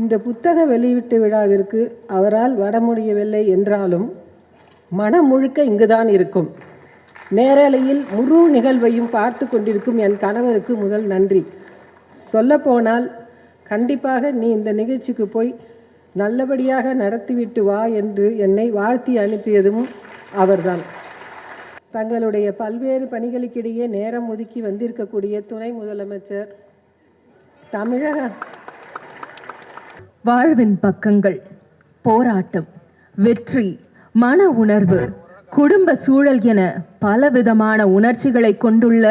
இந்த புத்தக வெளியீட்டு விழாவிற்கு அவரால் வர முடியவில்லை என்றாலும் மனம் முழுக்க இங்குதான் இருக்கும். நேரலையில் முழு நிகழ்வையும் பார்த்து கொண்டிருக்கும் என் கணவருக்கு முதல் நன்றி. சொல்லப்போனால் கண்டிப்பாக நீ இந்த நிகழ்ச்சிக்கு போய் நல்லபடியாக நடத்திவிட்டு வா என்று என்னை வாழ்த்தி அனுப்பியதும் அவர்தான். தங்களுடைய பல்வேறு பணிகளுக்கிடையே நேரம் ஒதுக்கி வந்திருக்கக்கூடிய துணை முதலமைச்சர் தமிழக வாழ்வின் பக்கங்கள் போராட்டம் வெற்றி மன உணர்வு குடும்ப சூழல் என பலவிதமான உணர்ச்சிகளை கொண்டுள்ள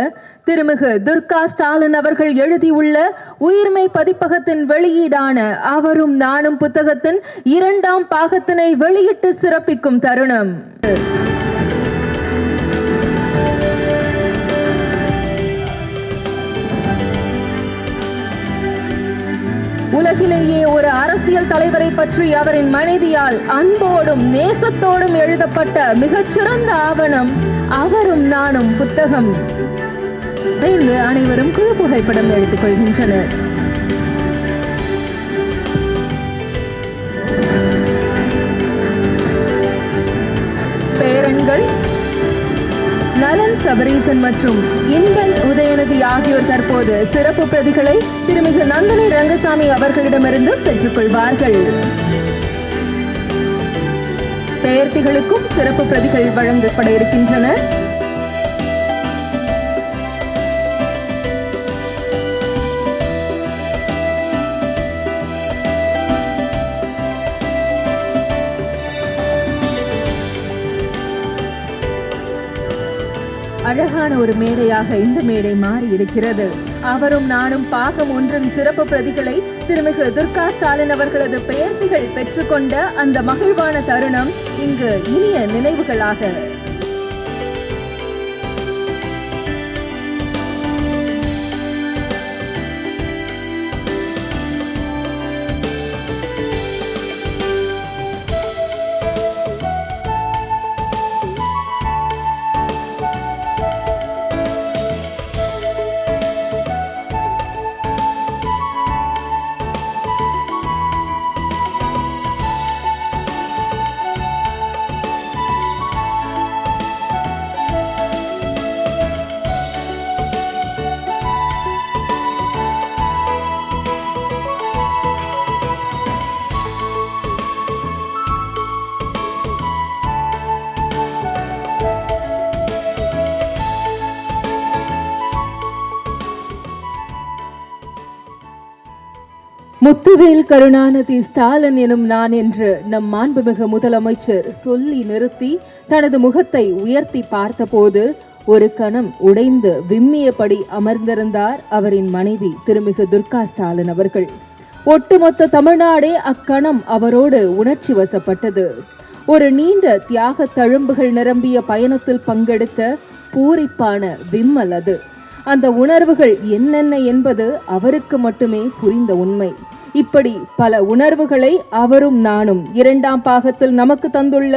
திருமிகு துர்கா ஸ்டாலின் அவர்கள் எழுதியுள்ள உயிர்மை பதிப்பகத்தின் வெளியீடான அவரும் நானும் புத்தகத்தின் இரண்டாம் பாகத்தினை வெளியிட்டு சிறப்பிக்கும் தருணம். உலகிலேயே ஒரு அரசியல் தலைவரை பற்றி அவரின் மனைவியால் அன்போடும் நேசத்தோடும் எழுதப்பட்ட மிகச்சிறந்த ஆவணம் அவரும் நானும் புத்தகம். இன்று அனைவரும் குழு புகைப்படம் எடுத்துக் கொள்கின்றனர். பேரன்கள் நலன் சபரீசன் மற்றும் இன்பன் உதயநிதி ஆகியோர் தற்போது சிறப்பு பிரதிகளை திருமிகு நந்தினி ரங்கசாமி அவர்களிடமிருந்து பெற்றுக்கொள்வார்கள். பெயர்த்திகளுக்கும் சிறப்பு பிரதிகள் வழங்கப்பட இருக்கின்றன. அழகான ஒரு மேடையாக இந்த மேடை மாறி இருக்கிறது அவரும் நானும் பாகம் ஒன்றின் சிறப்பு பிரதிகளை திருமிகு துர்கா ஸ்டாலின் அவர்களது பெயர்த்திகள் பெற்றுக்கொண்ட அந்த மகிழ்வான தருணம் இங்கு இனிய நினைவுகளாக முத்துவேல் கருணாநிதி ஸ்டாலின் எனும் நான் என்று நம் மாண்புமிகு முதலமைச்சர் சொல்லி நிறுத்தி தனது முகத்தை உயர்த்தி பார்த்தபோது ஒரு கணம் உடைந்து விம்மியபடி அமர்ந்திருந்தார் அவரின் மனைவி திருமிகு துர்கா ஸ்டாலின் அவர்கள். ஒட்டுமொத்த தமிழ்நாடே அக்கணம் அவரோடு உணர்ச்சி வசப்பட்டது. ஒரு நீண்ட தியாக தழும்புகள் நிரம்பிய பயணத்தில் பங்கெடுத்த பூரிப்பான விம்மல் அது. அந்த உணர்வுகள் என்னென்ன என்பது அவருக்கு மட்டுமே புரிந்த உண்மை. இப்படி பல உணர்வுகளை அவரும் நானும் இரண்டாம் பாகத்தில் நமக்கு தந்துள்ள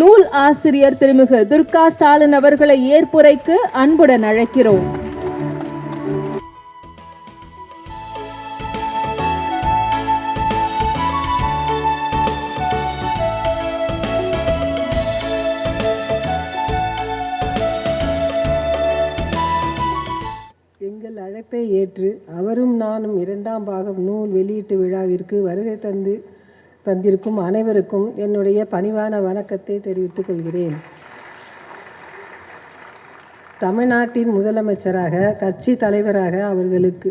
நூல் ஆசிரியர் திருமிகு துர்கா ஸ்டாலின் அவர்களை ஏற்புரைக்கு அன்புடன் அழைக்கிறோம். இரண்டாம் பாகம் நூல் வெளியீட்டு விழாவிற்கு வருகை தந்து தந்திருக்கும் அனைவருக்கும் என்னுடைய பணிவான வணக்கத்தை தெரிவித்துக் கொள்கிறேன். தமிழ்நாட்டின் முதலமைச்சராக கட்சி தலைவராக அவர்களுக்கு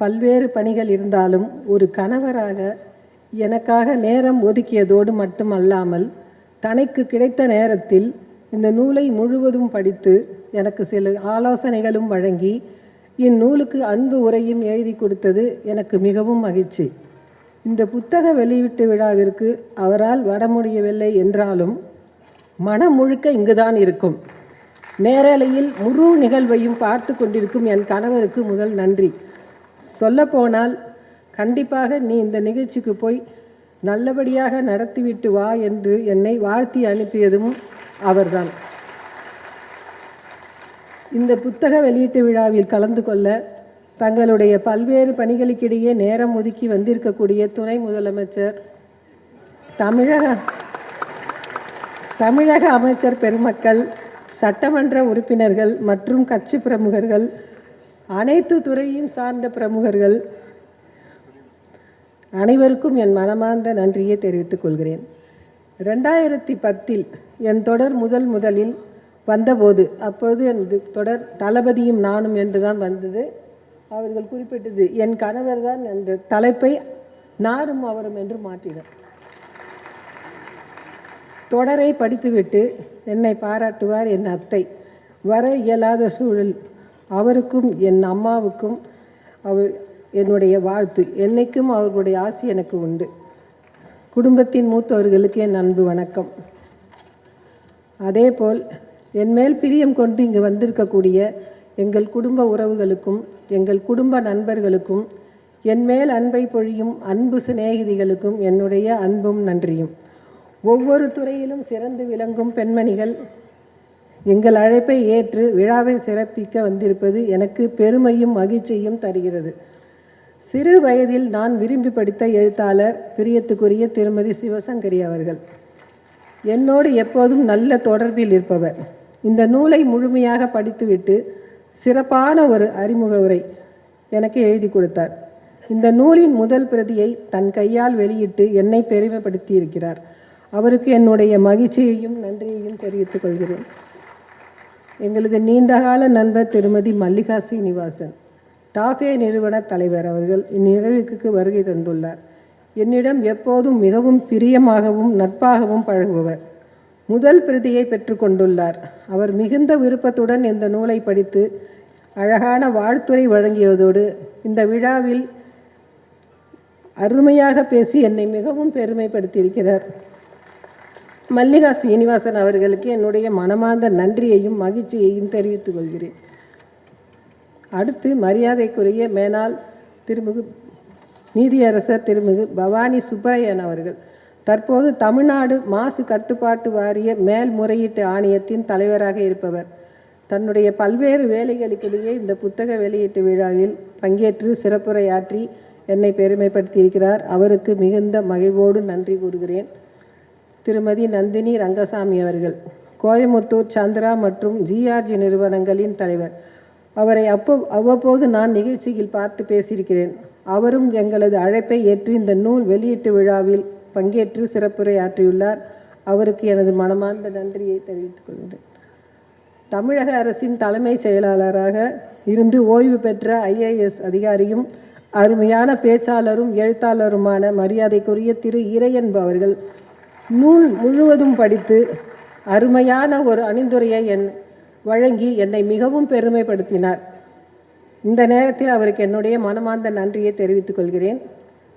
பல்வேறு பணிகள் இருந்தாலும் ஒரு கணவராக எனக்காக நேரம் ஒதுக்கியதோடு மட்டுமல்லாமல் தனக்கு கிடைத்த நேரத்தில் இந்த நூலை முழுவதும் படித்து எனக்கு சில ஆலோசனைகளும் வழங்கி இந்நூலுக்கு அன்பு உரையும் எழுதி கொடுத்தது எனக்கு மிகவும் மகிழ்ச்சி. இந்த புத்தக வெளியீட்டு விழாவிற்கு அவரால் வர முடியவில்லை என்றாலும் மனம் முழுக்க இங்குதான் இருக்கும். நேரலையில் முழு நிகழ்வையும் பார்த்து கொண்டிருக்கும் என் கணவருக்கு முதல் நன்றி. சொல்லப்போனால் கண்டிப்பாக நீ இந்த நிகழ்ச்சிக்கு போய் நல்லபடியாக நடத்திவிட்டு வா என்று என்னை வாழ்த்தி அனுப்பியதும் அவர்தான். இந்த புத்தக வெளியீட்டு விழாவில் கலந்து கொள்ள தங்களுடைய பல்வேறு பணிகளுக்கிடையே நேரம் ஒதுக்கி வந்திருக்கக்கூடிய துணை முதலமைச்சர் தமிழக தமிழக அமைச்சர் பெருமக்கள் சட்டமன்ற உறுப்பினர்கள் மற்றும் கட்சி பிரமுகர்கள் அனைத்து துறையும் சார்ந்த பிரமுகர்கள் அனைவருக்கும் என் மனமார்ந்த நன்றியை தெரிவித்துக் கொள்கிறேன். ரெண்டாயிரத்தி பத்தில் என் தொடர் முதல் முதலில் வந்தபோது அப்பொழுது எனது தொடர் தளபதியும் நானும் என்று தான் வந்தது. அவர்கள் குறிப்பிட்டது என் கணவர் தான் அந்த தலைப்பை நாரும் அவரும் என்று மாற்றினார். தொடரை படித்துவிட்டு என்னை பாராட்டுவார் என் அத்தை. வர இயலாத சூழல். அவருக்கும் என் அம்மாவுக்கும் அவர் என்னுடைய வாழ்த்து. என்னைக்கும் அவர்களுடைய ஆசி எனக்கு உண்டு. குடும்பத்தின் மூத்தவர்களுக்கு என் அன்பு வணக்கம். அதேபோல் என் மேல் பிரியம் கொண்டு இங்கு வந்திருக்கக்கூடிய எங்கள் குடும்ப உறவுகளுக்கும் எங்கள் குடும்ப நண்பர்களுக்கும் என் மேல் அன்பை பொழியும் அன்பு சிநேகிதிகளுக்கும் என்னுடைய அன்பும் நன்றியும். ஒவ்வொரு துறையிலும் சிறந்து விளங்கும் பெண்மணிகள் எங்கள் அழைப்பை ஏற்று விழாவை சிறப்பிக்க வந்திருப்பது எனக்கு பெருமையும் மகிழ்ச்சியும் தருகிறது. சிறு வயதில் நான் விரும்பி படித்த எழுத்தாளர் பிரியத்துக்குரிய திருமதி சிவசங்கரி அவர்கள். என்னோடு எப்போதும் நல்ல தொடர்பில் இருப்பவர். இந்த நூலை முழுமையாக படித்துவிட்டு சிறப்பான ஒரு அறிமுக உரை எனக்கு எழுதி கொடுத்தார். இந்த நூலின் முதல் பிரதியை தன் கையால் வெளியிட்டு என்னை பெருமைப்படுத்தி இருக்கிறார் அவருக்கு என்னுடைய மகிழ்ச்சியையும் நன்றியையும் தெரிவித்துக் கொள்கிறேன். எங்களது நீண்டகால நண்பர் திருமதி மல்லிகா சீனிவாசன் டாஃபே நிறுவன தலைவர் அவர்கள் இந்நிகழ்வுக்கு வருகை தந்துள்ளார். என்னிடம் எப்போதும் மிகவும் பிரியமாகவும் நட்பாகவும் பழகுபவர் முதல் பிரதியை பெற்றுக்கொண்டுள்ளார் அவர் மிகுந்த விருப்பத்துடன் இந்த நூலை படித்து அழகான வாழ்த்துரை வழங்கியதோடு இந்த விழாவில் அருமையாக பேசி என்னை மிகவும் பெருமைப்படுத்தியிருக்கிறார். மல்லிகா சீனிவாசன் அவர்களுக்கு என்னுடைய மனமார்ந்த நன்றியையும் மகிழ்ச்சியையும் தெரிவித்துக் கொள்கிறேன். அடுத்து மரியாதைக்குரிய மேனால் திருமிகு நீதியரசர் திருமிகு பவானி சுப்பரையன் அவர்கள். தற்போது தமிழ்நாடு மாசு கட்டுப்பாட்டு வாரிய மேல்முறையீட்டு ஆணையத்தின் தலைவராக இருப்பவர். தன்னுடைய பல்வேறு வேலைகளுக்கிடையே இந்த புத்தக வெளியீட்டு விழாவில் பங்கேற்று சிறப்புரையாற்றி என்னை பெருமைப்படுத்தியிருக்கிறார். அவருக்கு மிகுந்த மகிழ்வோடு நன்றி கூறுகிறேன். திருமதி நந்தினி ரங்கசாமி அவர்கள் கோயமுத்தூர் சந்திரா மற்றும் ஜிஆர்ஜி நிறுவனங்களின் தலைவர். அவரை அப்போ அவ்வப்போது நான் நிகழ்ச்சியில் பார்த்து பேசியிருக்கிறேன். அவரும் எங்களது அழைப்பை ஏற்று இந்த நூல் வெளியீட்டு விழாவில் பங்கேற்று சிறப்புரை ஆற்றியுள்ளார் அவருக்கு எனது மனமார்ந்த நன்றியை தெரிவித்துக் கொள்கிறேன். தமிழக அரசின் தலைமைச் செயலாளராக இருந்து ஓய்வு பெற்ற ஐஏஎஸ் அதிகாரியும் அருமையான பேச்சாளரும் எழுத்தாளருமான மரியாதைக்குரிய திரு இறையன்பு அவர்கள் நூல் முழுவதும் படித்து அருமையான ஒரு அணிந்துரையை என் வழங்கி என்னை மிகவும் பெருமைப்படுத்தினார். இந்த நேரத்தில் அவருக்கு என்னுடைய மனமார்ந்த நன்றியை தெரிவித்துக் கொள்கிறேன்.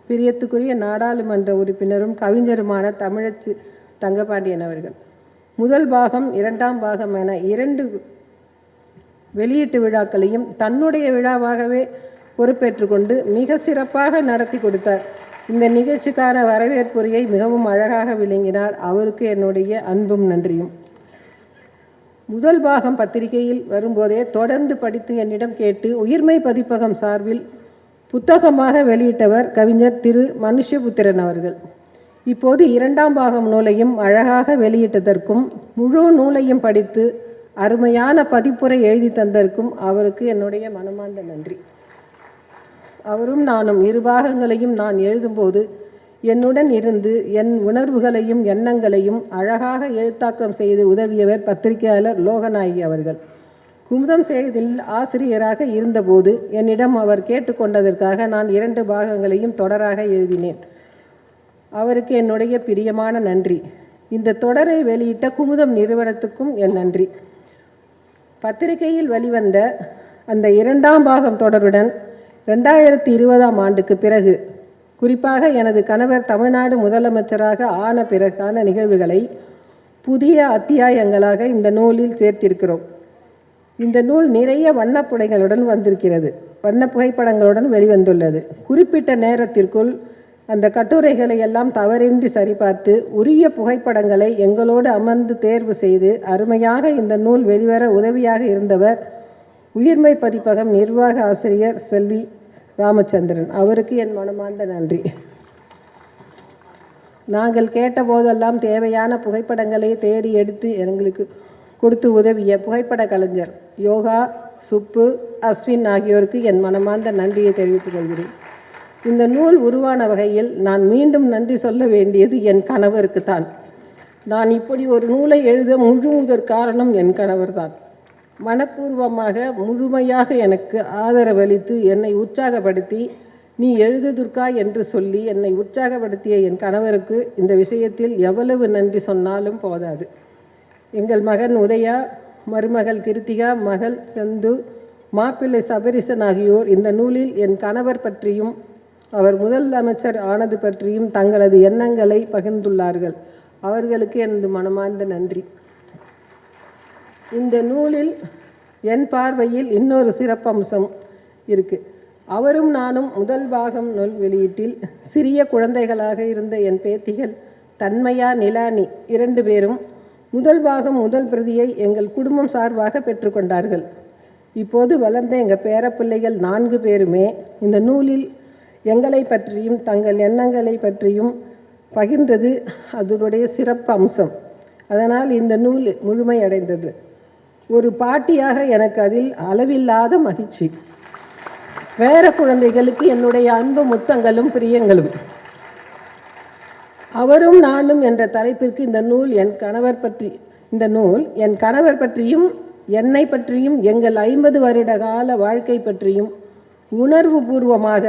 பிரியத்துக்குரிய நாடாளுமன்ற உறுப்பினரும் கவிஞருமான தமிழச்சி தங்கபாண்டியன் அவர்கள். முதல் பாகம் இரண்டாம் பாகம் என இரண்டு வெளியீட்டு விழாக்களையும் தன்னுடைய விழாவாகவே பொறுப்பேற்றுக்கொண்டு மிக சிறப்பாக நடத்தி கொடுத்தார் இந்த நிகழ்ச்சிக்கான வரவேற்புரையை மிகவும் அழகாக விளங்கினார். அவருக்கு என்னுடைய அன்பும் நன்றியும். முதல் பாகம் பத்திரிகையில் வரும்போதே தொடர்ந்து படித்து என்னிடம் கேட்டு உயிர்மை பதிப்பகம் சார்பில் புத்தகமாக வெளியிட்டவர் கவிஞர் திரு. மனுஷபுத்திரன் அவர்கள். இப்போது இரண்டாம் பாகம் நூலையும் அழகாக வெளியிட்டதற்கும் முழு நூலையும் படித்து அருமையான பதிப்புரை எழுதி தந்ததற்கும் அவருக்கு என்னுடைய மனமார்ந்த நன்றி. அவரும் நானும் இரு பாகங்களையும் நான் எழுதும்போது என்னுடன் இருந்து என் உணர்வுகளையும் எண்ணங்களையும் அழகாக எழுத்தாக்கம் செய்து உதவியவர் பத்திரிகையாளர் லோகநாயகி அவர்கள். குமுதம் செய்தியில் ஆசிரியராக இருந்தபோது என்னிடம் அவர் கேட்டுக்கொண்டதற்காக நான் இரண்டு பாகங்களையும் தொடராக எழுதினேன். அவருக்கு என்னுடைய பிரியமான நன்றி. இந்த தொடரை வெளியிட்ட குமுதம் நிறுவனத்துக்கும் என் நன்றி. பத்திரிகையில் வெளிவந்த அந்த இரண்டாம் பாகம் தொடருடன் ரெண்டாயிரத்தி இருபதாம் ஆண்டுக்கு பிறகு குறிப்பாக எனது கணவர் தமிழ்நாடு முதலமைச்சராக ஆன பிறகான நிகழ்வுகளை புதிய அத்தியாயங்களாக இந்த நூலில் சேர்த்திருக்கிறோம். இந்த நூல் நிறைய வண்ணப்புடைகளுடன் வந்திருக்கிறது. வண்ண புகைப்படங்களுடன் வெளிவந்துள்ளது. குறிப்பிட்ட நேரத்திற்குள் அந்த கட்டுரைகளை எல்லாம் தவறின்றி சரிபார்த்து உரிய புகைப்படங்களை எங்களோடு அமர்ந்து தேர்வு செய்து அருமையாக இந்த நூல் வெளிவர உதவியாக இருந்தவர் உயிர்மை பதிப்பகம் நிர்வாக ஆசிரியர் செல்வி ராமச்சந்திரன். அவருக்கு என் மனமார்ந்த நன்றி. நாங்கள் கேட்டபோதெல்லாம் தேவையான புகைப்படங்களை தேடி எடுத்து எங்களுக்கு கொடுத்து உதவிய புகைப்பட கலைஞர் யோகா சுப்பு அஸ்வின் ஆகியோருக்கு என் மனமார்ந்த நன்றியை தெரிவித்துக் கொள்கிறேன். இந்த நூல் உருவான வகையில் நான் மீண்டும் நன்றி சொல்ல வேண்டியது என் கணவருக்கு தான் நான் இப்படி ஒரு நூலை எழுத முழுமுதற் காரணம் என் கணவர்தான். மனப்பூர்வமாக முழுமையாக எனக்கு ஆதரவளித்து என்னை உற்சாகப்படுத்தி நீ எழுது துர்கா என்று சொல்லி என்னை உற்சாகப்படுத்திய என் கணவருக்கு இந்த விஷயத்தில் எவ்வளவு நன்றி சொன்னாலும் போதாது. எங்கள் மகன் உதயா மருமகள் கிருத்திகா மகள் செந்து மாப்பிள்ளை சபரிசன் ஆகியோர் இந்த நூலில் என் கணவர் பற்றியும் அவர் முதல் அமைச்சர் ஆனது பற்றியும் தங்களது எண்ணங்களை பகிர்ந்துள்ளார்கள். அவர்களுக்கு எனது மனமார்ந்த நன்றி. இந்த நூலில் என் பார்வையில் இன்னொரு சிறப்பம்சம் இருக்கு. அவரும் நானும் முதல் பாகம் நூல் வெளியீட்டில் சிறிய குழந்தைகளாக இருந்த என் பேத்திகள் தன்மையா நிலானி இரண்டு பேரும் முதல் பாகம் முதல் பிரதியை எங்கள் குடும்பம் சார்பாக பெற்றுக்கொண்டார்கள் இப்போது வளர்ந்த எங்கள் பேரப்பிள்ளைகள் நான்கு பேருமே இந்த நூலில் எங்களை பற்றியும் தங்கள் எண்ணங்களை பற்றியும் பகிர்ந்தது அதனுடைய சிறப்பு அம்சம். அதனால் இந்த நூல் முழுமையடைந்தது. ஒரு பாட்டியாக எனக்கு அதில் அளவில்லாத மகிழ்ச்சி. வேற குழந்தைகளுக்கு என்னுடைய அன்பு முத்தங்களும் பிரியங்களும். அவரும் நானும் என்ற தலைப்பிற்கு இந்த நூல் என் கணவர் பற்றி இந்த நூல் என் கணவர் பற்றியும் என்னை பற்றியும் எங்கள் ஐம்பது வருட கால வாழ்க்கை பற்றியும் உணர்வு பூர்வமாக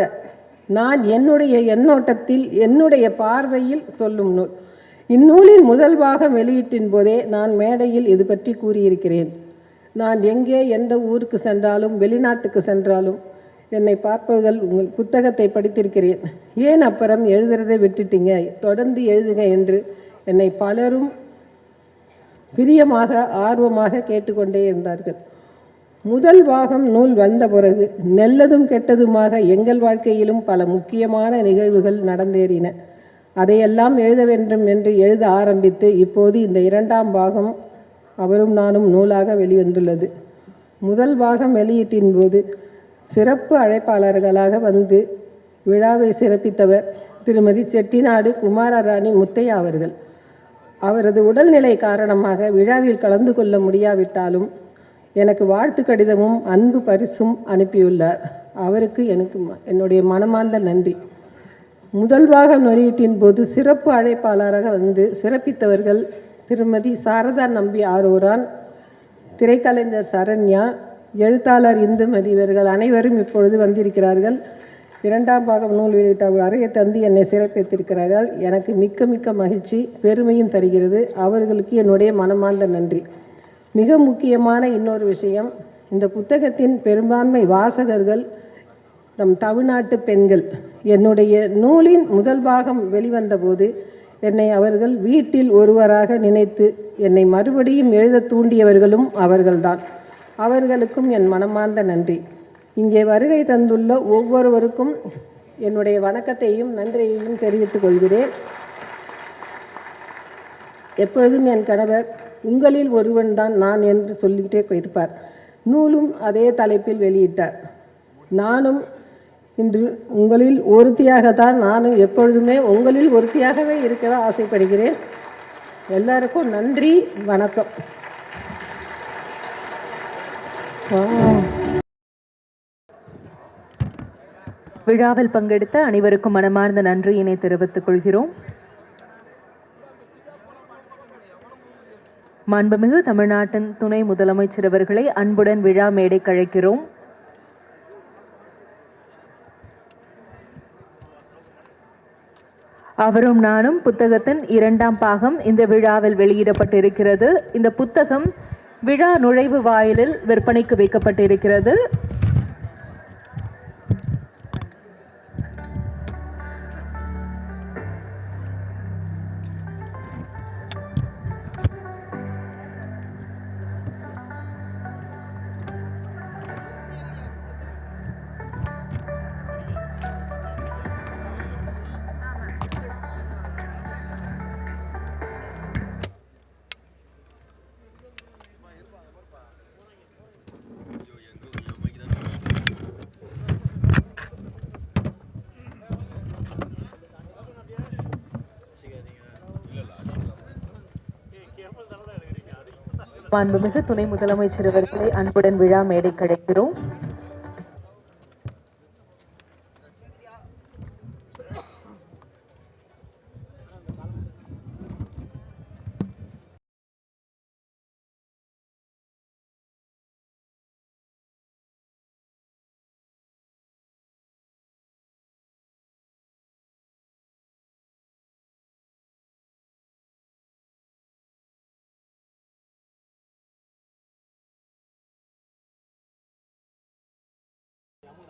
நான் என்னுடைய எண்ணோட்டத்தில் என்னுடைய பார்வையில் சொல்லும் நூல். இந்நூலின் முதல் பாகம் வெளியீட்டின் போதே நான் மேடையில் இது பற்றி கூறியிருக்கிறேன். நான் எங்கே எந்த ஊருக்கு சென்றாலும் வெளிநாட்டுக்கு சென்றாலும் என்னை பார்ப்பவர்கள் உங்கள் புத்தகத்தை படித்திருக்கிறேன். ஏன் அப்புறம் எழுதுறதை விட்டுட்டீங்க? தொடர்ந்து எழுதுங்க என்று என்னை பலரும் பிரியமாக ஆர்வமாக கேட்டுக்கொண்டே இருந்தார்கள். முதல் பாகம் நூல் வந்த பிறகு நல்லதும் கெட்டதுமாக எங்கள் வாழ்க்கையிலும் பல முக்கியமான நிகழ்வுகள் நடந்தேறின. அதையெல்லாம் எழுத வேண்டும் என்று எழுத ஆரம்பித்து இப்போது இந்த இரண்டாம் பாகம் அவரும் நானும் நூலாக வெளிவந்துள்ளது. முதல் பாகம் வெளியீட்டின் போது சிறப்பு அழைப்பாளர்களாக வந்து விழாவை சிறப்பித்தவர் திருமதி செட்டிநாடு குமாரராணி முத்தையா அவர்கள். அவரது உடல்நிலை காரணமாக விழாவில் கலந்து கொள்ள முடியாவிட்டாலும் எனக்கு வாழ்த்து கடிதமும் அன்பு பரிசும் அனுப்பியுள்ளார். அவருக்கு எனக்கு ம- என்னுடைய மனமார்ந்த நன்றி. முதல்வாக நுரையீட்டின் போது சிறப்பு அழைப்பாளராக வந்து சிறப்பித்தவர்கள் திருமதி சாரதா நம்பி ஆரூரான் திரைக்கலைஞர் சரண்யா எழுத்தாளர் இந்துமதி இவர்கள் அனைவரும் இப்பொழுது வந்திருக்கிறார்கள். இரண்டாம் பாகம் நூல் வெளியிட்ட அறையை தந்து என்னை சிறப்பித்திருக்கிறார்கள். எனக்கு மிக்க மிக்க மகிழ்ச்சி பெருமையும் தருகிறது. அவர்களுக்கு என்னுடைய மனமார்ந்த நன்றி. மிக முக்கியமான இன்னொரு விஷயம் இந்த புத்தகத்தின் பெரும்பான்மை வாசகர்கள் நம் தமிழ்நாட்டு பெண்கள். என்னுடைய நூலின் முதல் பாகம் வெளிவந்தபோது என்னை அவர்கள் வீட்டில் ஒருவராக நினைத்து என்னை மறுபடியும் எழுத தூண்டியவர்களும் அவர்கள்தான். அவர்களுக்கும் என் மனமார்ந்த நன்றி. இங்கே வருகை தந்துள்ள ஒவ்வொருவருக்கும் என்னுடைய வணக்கத்தையும் நன்றியையும் தெரிவித்துக் கொள்கிறேன். எப்பொழுதும் என் கணவர் உங்களில் ஒருவன்தான் நான் என்று சொல்லிக்கிட்டே இருப்பார். நூலும் அதே தலைப்பில் வெளியிட்டார். நானும் இன்று உங்களில் ஒருத்தியாகத்தான் நானும் எப்பொழுதுமே உங்களில் ஒருத்தியாகவே இருக்க ஆசைப்படுகிறேன். எல்லாருக்கும் நன்றி வணக்கம். விழாவில் பங்கெடுத்த அனைவருக்கும் மனமார்ந்த நன்றியினை தெரிவித்துக் கொள்கிறோம். மாண்புமிகு தமிழ்நாட்டின் துணை முதலமைச்சர் அவர்களை அன்புடன் விழா மேடை கழைக்கிறோம் அவரும் நானும் புத்தகத்தின் இரண்டாம் பாகம் இந்த விழாவில் வெளியிடப்பட்டிருக்கிறது. இந்த புத்தகம் விழா நுழைவு வாயிலில் விற்பனைக்கு வைக்கப்பட்டிருக்கிறது. மாண்புமிகு துணை முதலமைச்சர் அவர்களை அன்புடன் விழா மேடை கிடைக்கிறோம்